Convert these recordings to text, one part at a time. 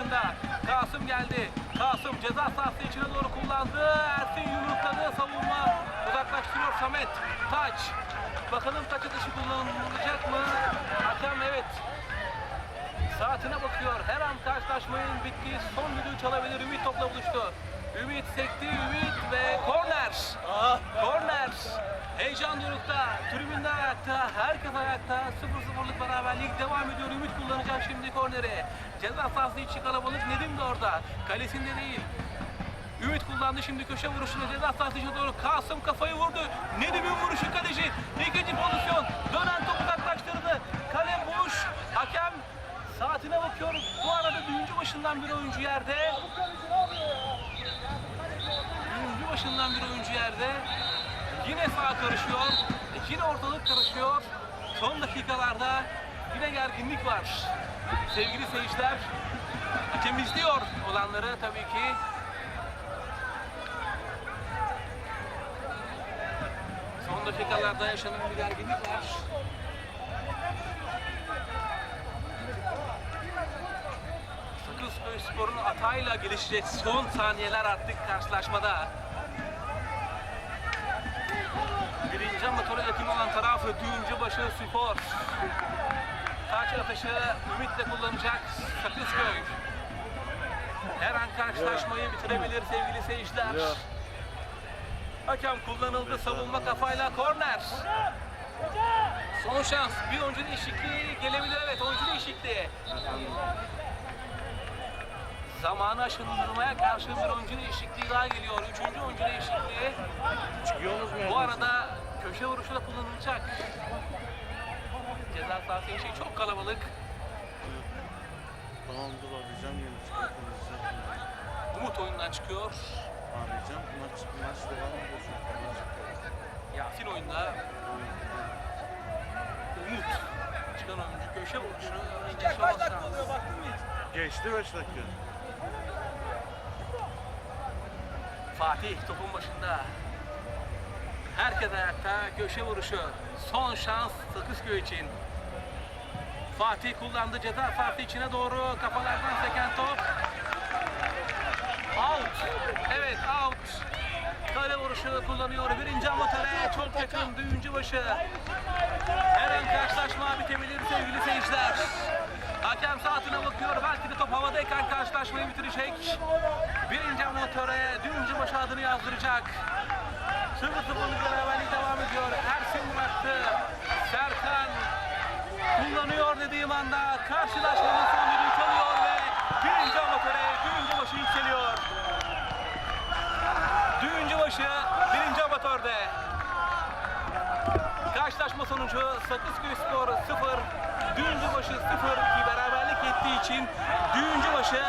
başında. Kasım geldi. Kasım ceza sahası içine doğru kullandı. Ersin yumrukladı. Savunma uzaklaştırıyor Samet. Taç. Bakalım taç atışı kullanılacak mı? Hakem evet. Saatine bakıyor. Her an karşılaşmanın bittiği son düdüğü çalabilir. Ümit topla buluştu. Ümit sekti. Ümit ve korner. Korner. Heyecan dorukta. Tribünde ayakta. Herkes ayakta. 0-0'lık beraberlik devam ediyor. Ümit kullanacak şimdi korneri. Ceza sahası içi kalabalık. Nedim de orada. Kalesinde değil. Ümit kullandı şimdi köşe vuruşunu ceza sahası içine doğru. Kasım kafayı vurdu. Nedim'in vuruşu kaleci. İkinci pozisyon. Dönen top uzaklaştırdı. Kale boş. Hakem saatine bakıyor. Bu arada düğüncü başından bir oyuncu yerde. Başından bir oyuncu yerde. Yine sağ karışıyor. Yine ortalık karışıyor. Son dakikalarda yine gerginlik var. Sevgili seyirciler, hakem izliyor olanları tabii ki. Son dakikalarda yaşanan bir gerginlik var. Sakızköy Spor'un atayla gelişecek son saniyeler artık karşılaşmada. Birinci amatörü yakın olan tarafı Düğüncübaşı Spor. Taç atışı ümitle kullanacak Sakızköy. Her an karşılaşmayı bitirebilir sevgili seyirciler. Hakem kullanıldı savunma kafayla korner. Son şans bir oyuncu değişikliği gelebilir evet oyuncu değişikliği. Zamanı aşındırmaya karşı bir oyuncu değişikliği daha geliyor. Üçüncü oyuncu değişikliği. Çıkıyorsunuz mu? Bu arada köşe vuruşu da kullanılacak. Ceza sahası içi çok kalabalık. Tamam dur arayacağım yeni çıkartmayacağım. Umut oyundan çıkıyor. Arayacağım. Maç, maç devam ediyor çünkü. Yasin oyunda. Umut. Çıkan oyuncu köşe vuruşu. Kaç dakika oluyor Geçti 5 dakika. Fatih topun başında. Herkes ayakta köşe vuruşu. Son şans Sakızköy için. Fatih kullandı ceza sahası içine doğru kafalardan seken top. Out. Evet out. Kale vuruşu kullanıyor. Birinci amatöre çok yakın düğüncü başı. Her an karşılaşma bitebilir sevgili seyirciler. Hakem saatine bakıyor. Belki de top havadayken karşılaşmayı bitirecek. Birinci amatöre düğüncü başı adını yazdıracak. Sıfır sıfırlık beraberlik devam ediyor. Ersin bıraktı. Serkan kullanıyor dediğim anda karşılaşmanın son düdüğü çalıyor ve birinci amatöre düğüncü başı yükseliyor. Düğüncü başı birinci amatörde. Karşılaşma sonucu Sakızköy Spor 0, Düğüncübaşı 0 bir beraberlik ettiği için Düğüncübaşı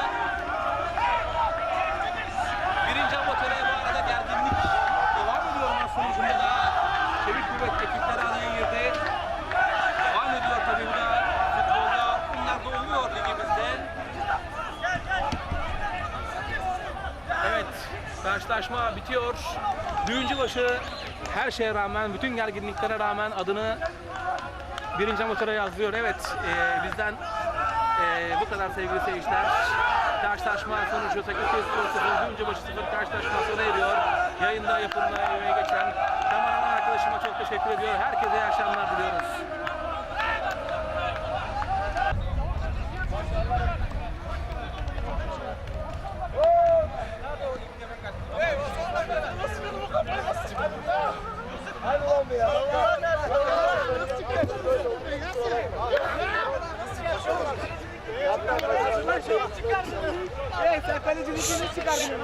birinci amatöre bu arada gerginlik devam ediyor maç sonucunda da Ekipleri araya girdi. Devam ediyor tabii bu da futbolda bunlar da oluyor ligimizde. Evet, karşılaşma bitiyor. Düğüncübaşı her şeye rağmen, bütün gerginliklere rağmen adını birinci amatöre yazdırıyor. Evet, e, bizden e, bu kadar sevgili seyirciler. Karşılaşma sonucu Sakatköy Spor 0, Düğüncübaşı 0 karşılaşma sona eriyor. Yayında yapımda emeği geçen arkadaşıma çok teşekkür ediyor. Herkese iyi akşamlar diliyoruz. Evet sen kalecilikini çıkardın.